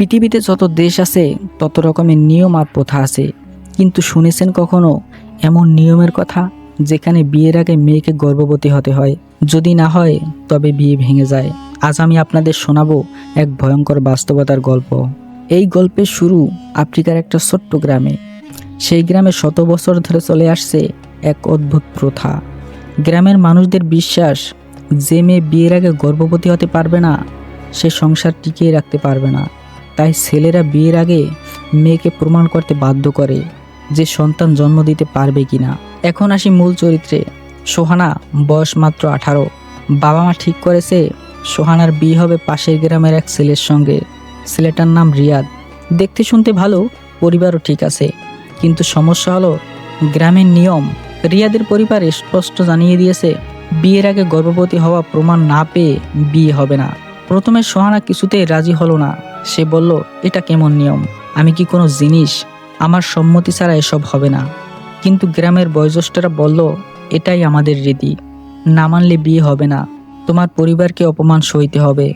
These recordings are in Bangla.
পৃথিবীতে যত দেশ আছে, তত রকমের নিয়ম আর প্রথা আছে। কিন্তু শুনেছেন কখনো এমন নিয়মের কথা, যেখানে বিয়ের আগে মেয়েকে গর্ভবতী হতে হয়? যদি না হয়, তবে বিয়ে ভেঙে যায়। আজ আমি আপনাদের শোনাবো এক ভয়ঙ্কর বাস্তবতার গল্প। এই গল্পের শুরু আফ্রিকার একটা ছোট্ট গ্রামে। সেই গ্রামে শত বছর ধরে চলে আসছে এক অদ্ভুত প্রথা। গ্রামের মানুষদের বিশ্বাস, যে মেয়ে বিয়ের আগে গর্ভবতী হতে পারবে না, সে সংসার টিকিয়ে রাখতে পারবে না। তাই ছেলেরা বিয়ের আগে মেয়েকে প্রমাণ করতে বাধ্য করে যে সন্তান জন্ম দিতে পারবে কিনা। এখন আসি মূল চরিত্রে। সোহানা, বয়স মাত্র আঠারো। বাবা মা ঠিক করেছে সোহানার বিয়ে হবে পাশের গ্রামের এক ছেলের সঙ্গে। ছেলেটার নাম রিয়াদ। দেখতে শুনতে ভালো, পরিবারও ঠিক আছে। কিন্তু সমস্যা হলো, গ্রামের নিয়ম রিয়াদের পরিবার স্পষ্ট জানিয়ে দিয়েছে, বিয়ের আগে গর্ভবতী হওয়া প্রমাণ না পেয়ে বিয়ে হবে না। প্রথমে সোহানা কিছুতেই রাজি হলো না। সে বলল, এটা কেমন নিয়ম? আমি কি কোনো জিনিস? আমার সম্মতি ছাড়া এসব হবে না। কিন্তু গ্রামের বয়োজ্যেষ্ঠরা বলল, এটাই আমাদের রীতি। না মানলে বিয়ে হবে না। তোমার পরিবারকে অপমান সইতে হবে।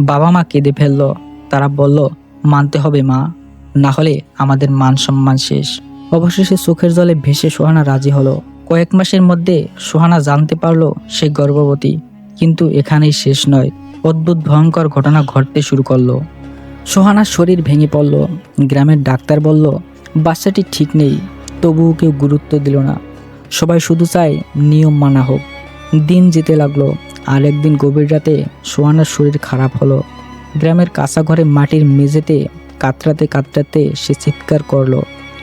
বাবা মা কেঁদে ফেলল। তারা বলল, মানতে হবে মা। না হলে আমাদের মান সম্মান শেষ। অবশেষে চোখের জলে ভেসে সোহানা রাজি হলো। কয়েক মাসের মধ্যে সোহানা জানতে পারল সে গর্ভবতী, কিন্তু এখানেই শেষ নয়। অদ্ভুত ভয়ঙ্কর ঘটনা ঘটতে শুরু করল। সোহানার শরীর ভেঙে পড়ল। গ্রামের ডাক্তার বলল, বাচ্চাটি ঠিক নেই, তবুও কেউ গুরুত্ব দিল না। সবাই শুধু চায় নিয়ম মানা হোক। দিন যেতে লাগল, আর একদিন গভীর রাতে সোহানার শরীর খারাপ হলো। গ্রামের কাঁচা ঘরে মাটির মেঝেতে কাতরাতে কাতরাতে সে চিৎকার করল,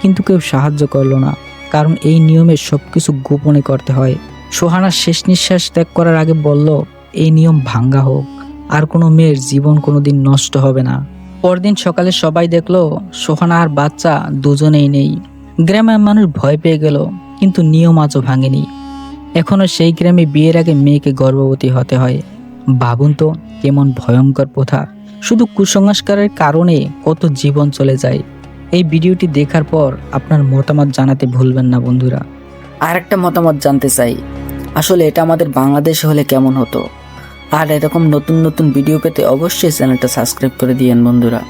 কিন্তু কেউ সাহায্য করল না, কারণ এই নিয়মে সব কিছু গোপনে করতে হয়। সোহানার শেষ নিঃশ্বাস ত্যাগ করার আগে বলল, এই নিয়ম ভাঙ্গা হোক, আর কোনো মেয়ের জীবন কোনো দিন নষ্ট হবে না। পরদিন সকালে সবাই দেখল, সোহানা আর বাচ্চা দুজনেই নেই। গ্রামের মানুষ ভয় পেয়ে গেল, কিন্তু নিয়ম আজও ভাঙেনি। এখনও সেই গ্রামে বিয়ের আগে মেয়েকে গর্ভবতী হতে হয়। ভাবুন তো, কেমন ভয়ঙ্কর প্রথা। শুধু কুসংস্কারের কারণে কত জীবন চলে যায়। এই ভিডিওটি দেখার পর আপনার মতামত জানাতে ভুলবেন না, বন্ধুরা। আর একটা মতামত জানতে চাই। আসলে এটা আমাদের বাংলাদেশে হলে কেমন হতো? আর এরকম নতুন নতুন ভিডিও পেতে অবশ্যই চ্যানেলটা সাবস্ক্রাইব করে দিয়েন বন্ধুরা।